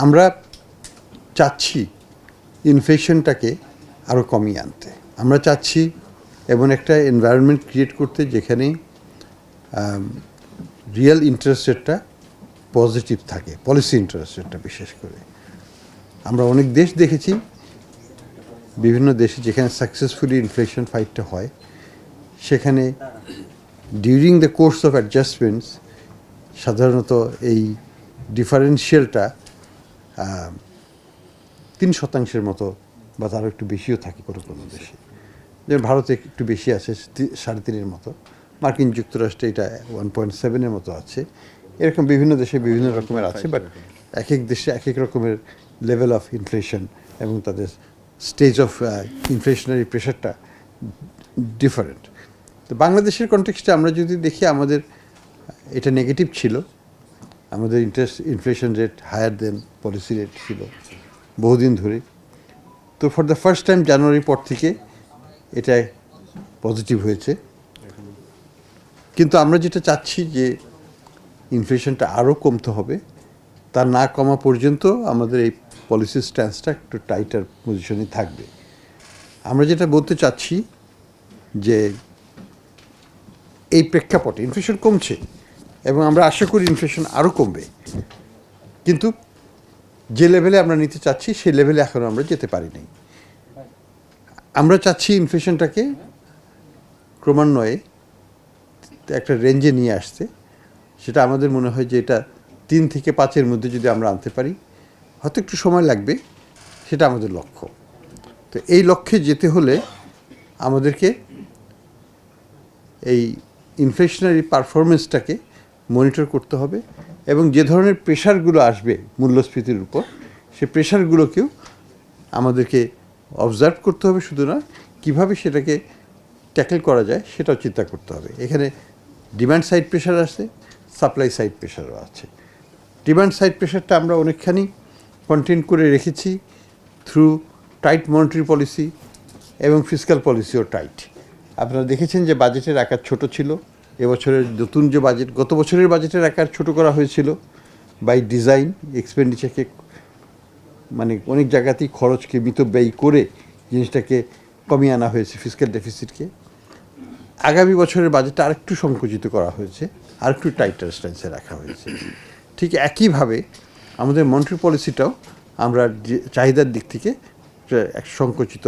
আমরা চাচ্ছি ইনফেকশনটাকে আরও কমিয়ে আনতে। আমরা চাচ্ছি এমন একটা এনভায়রনমেন্ট ক্রিয়েট করতে যেখানে রিয়েল ইন্টারেস্ট রেটটা পজিটিভ থাকে পলিসি ইন্টারেস্ট রেটটা বিশেষ করে। আমরা অনেক দেশ দেখেছি, বিভিন্ন দেশে যেখানে সাকসেসফুলি ইনফ্লেশন ফাইটটা হয়, সেখানে during the course of adjustments সাধারণত এই ডিফারেন্সিয়ালটা তিন শতাংশের মতো বা তারও একটু বেশিও থাকে কোনো কোনো দেশে। যেমন ভারতে একটু বেশি আছে সাড়ে তিনের মতো। মার্কিন যুক্তরাষ্ট্রে এটা ওয়ান পয়েন্ট সেভেনের মতো আছে। এরকম বিভিন্ন দেশে বিভিন্ন রকমের আছে বাট এক এক দেশে এক এক রকমের লেভেল অফ ইনফ্লেশন এবং তাদের স্টেজ অফ ইনফ্লেশনারি প্রেশারটা ডিফারেন্ট তো বাংলাদেশের কনটেক্সটে আমরা যদি দেখি আমাদের এটা নেগেটিভ ছিল। আমাদের interest inflation rate higher than policy rate ছিল বহুদিন ধরে। তো ফর দ্য ফার্স্ট টাইম জানুয়ারি পর থেকে এটা পজিটিভ হয়েছে। কিন্তু আমরা যেটা চাচ্ছি যে ইনফ্লেশনটা আরও কমতে হবে, তা না কমা পর্যন্ত আমাদের এই পলিসি স্ট্যান্সটা একটু টাইটার পজিশনে থাকবে। আমরা যেটা বলতে চাচ্ছি যে এই প্রেক্ষাপটে ইনফ্লেশন কমছে এবং আমরা আশা করি ইনফ্লেশন আরও কমবে। কিন্তু যে লেভেলে আমরা নিতে চাচ্ছি, সেই লেভেলে এখনও আমরা যেতে পারি নাই। আমরা চাচ্ছি ইনফ্লেশনটাকে ক্রমান্বয়ে একটা রেঞ্জে নিয়ে আসতে। সেটা আমাদের মনে হয় যে এটা তিন থেকে পাঁচের মধ্যে যদি আমরা আনতে পারি, হয়তো একটু সময় লাগবে, সেটা আমাদের লক্ষ্য। তো এই লক্ষ্যে যেতে হলে আমাদেরকে এই ইনফ্লেশনারি পারফরমেন্সটাকে মনিটর করতে হবে এবং যে ধরনের প্রেশারগুলো আসবে মূল্যস্ফীতির উপর, সে প্রেশারগুলোকেও আমাদেরকে অবজার্ভ করতে হবে শুধু না, কীভাবে সেটাকে ট্যাকেল করা যায় সেটাও চিন্তা করতে হবে। এখানে ডিমান্ড সাইড প্রেশার আছে সাপ্লাই সাইড প্রেশারও আছে। ডিমান্ড সাইড প্রেশারটা আমরা অনেকখানি কন্টেন করে রেখেছি থ্রু টাইট মনিটারি পলিসি এবং ফিজিক্যাল পলিসিও টাইট আপনারা দেখেছেন যে বাজেটের আকার ছোট ছিল। এবছরের নতুন যে বাজেট গত বছরের বাজেটের আকার ছোট করা হয়েছিল বাই ডিজাইন এক্সপেন্ডিচারকে মানে অনেক জায়গাতেই খরচকে মিতব্যয়ী করে জিনিসটাকে কমিয়ে আনা হয়েছে ফিজিক্যাল ডেফিসিটকে আগামী বছরের বাজেটটা আরেকটু সংকুচিত করা হয়েছে, আরেকটু টাইটার স্ট্যান্সে রাখা হয়েছে। ঠিক একইভাবে আমাদের মন্ট্রি পলিসিটাও আমরা চাহিদার দিক থেকে এক সংকুচিত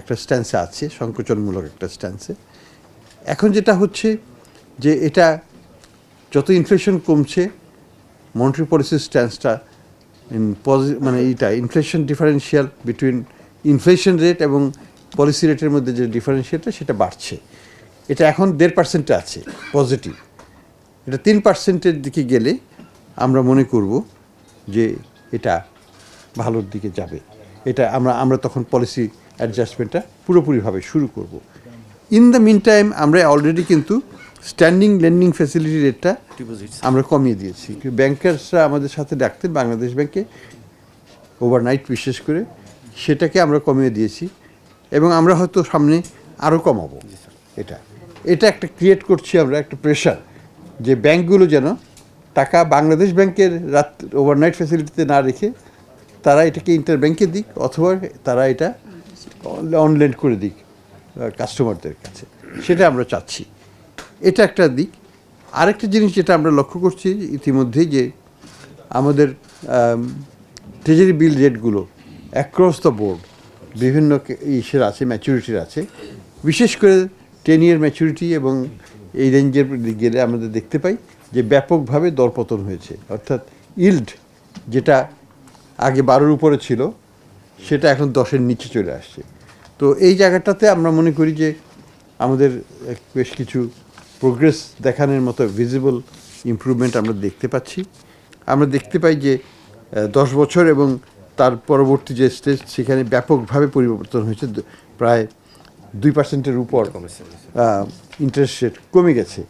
একটা স্ট্যান্সে আছে, সংকোচনমূলক একটা স্ট্যান্সে এখন যেটা হচ্ছে যে এটা যত ইনফ্লেশন কমছে মনিটারি পলিসির স্ট্যান্সটা মানে এইটা inflation differential between inflation rate এবং পলিসি রেটের মধ্যে যে ডিফারেন্সিয়ালটা সেটা বাড়ছে। এটা এখন দেড় পার্সেন্টে আছে পজিটিভ এটা তিন পার্সেন্টের দিকে গেলে আমরা মনে করব যে এটা ভালোর দিকে যাবে। এটা আমরা আমরা তখন পলিসি অ্যাডজাস্টমেন্টটা পুরোপুরিভাবে শুরু করব। ইন দ্য মিন টাইম আমরা অলরেডি কিন্তু স্ট্যান্ডিং লেন্ডিং ফ্যাসিলিটি রেটটা আমরা কমিয়ে দিয়েছি। ব্যাংকার্সরা আমাদের সাথে ডাকতেন বাংলাদেশ ব্যাংকে ওভারনাইট বিশেষ করে সেটাকে আমরা কমিয়ে দিয়েছি এবং আমরা হয়তো সামনে আরও কমাবো। এটা। এটা একটা ক্রিয়েট করছি আমরা একটা প্রেশার যে ব্যাংকগুলো যেন টাকা বাংলাদেশ ব্যাংকের রাত ওভারনাইট ফ্যাসিলিটিতে না রেখে তারা এটাকে ইন্টার ব্যাংকে দিক অথবা তারা এটা অনলাইন করে দিক। কাস্টমারদের কাছে। সেটা আমরা চাচ্ছি। এটা একটা দিক। আরেকটা জিনিস যেটা আমরা লক্ষ্য করছি ইতিমধ্যেই যে আমাদের ট্রেজারি বিল রেটগুলো অ্যাক্রস দ্য বোর্ড বিভিন্ন ইসের আছে ম্যাচুরিটির আছে। বিশেষ করে টেন ইয়ার ম্যাচুরিটি এবং এই রেঞ্জের গেলে আমাদের দেখতে পাই যে ব্যাপকভাবে দরপতন হয়েছে। অর্থাৎ ইল্ড যেটা আগে বারোর উপরে ছিল, সেটা এখন দশের নিচে চলে আসছে। তো এই জায়গাটাতে আমরা মনে করি যে আমাদের বেশ কিছু প্রোগ্রেস দেখানোর মতো ভিজিবল ইমপ্রুভমেন্ট আমরা দেখতে পাচ্ছি। আমরা দেখতে পাই যে দশ বছর এবং তার পরবর্তী যে স্টেজ সেখানে ব্যাপকভাবে পরিবর্তন হয়েছে। প্রায় দুই পার্সেন্টের উপর ইন্টারেস্ট রেট কমে গেছে।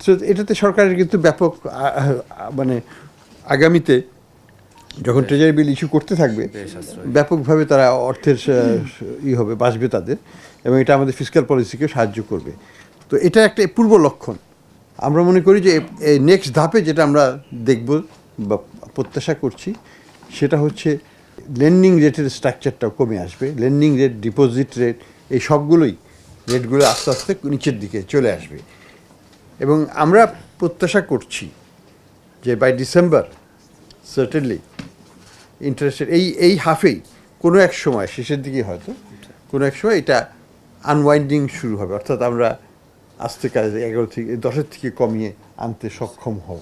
তো এটাতে সরকারের কিন্তু ব্যাপক মানে আগামীতে যখন ট্রেজারি বিল ইস্যু করতে থাকবে ব্যাপকভাবে তারা অর্থের ই হবে বাঁচবে তাদের এবং এটা আমাদের ফিজিক্যাল পলিসিকে সাহায্য করবে। তো এটা একটা পূর্ব লক্ষণ। আমরা মনে করি যে এই নেক্সট ধাপে যেটা আমরা দেখব বা প্রত্যাশা করছি সেটা হচ্ছে লেন্ডিং রেটের স্ট্রাকচারটাও কমে আসবে। লেন্ডিং রেট ডিপোজিট রেট এই সবগুলোই রেটগুলো আস্তে আস্তে নিচের দিকে চলে আসবে। এবং আমরা প্রত্যাশা করছি যে বাই ডিসেম্বর সার্টেনলি ইন্টারেস্টের এই এই হাফেই কোনো এক সময়, শেষের দিকে হয়তো, কোনো এক সময় এটা আনওয়াইন্ডিং শুরু হবে। অর্থাৎ আমরা আস্তে কাজে এগারো থেকে, দশের থেকে কমিয়ে আনতে সক্ষম হব।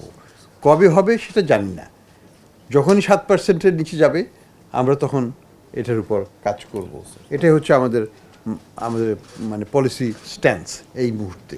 কবে হবে সেটা জানি না। যখনই সাত পার্সেন্টের নিচে যাবে, আমরা তখন এটার উপর কাজ করব। এটাই হচ্ছে আমাদের আমাদের মানে পলিসি স্ট্যান্স এই মুহূর্তে।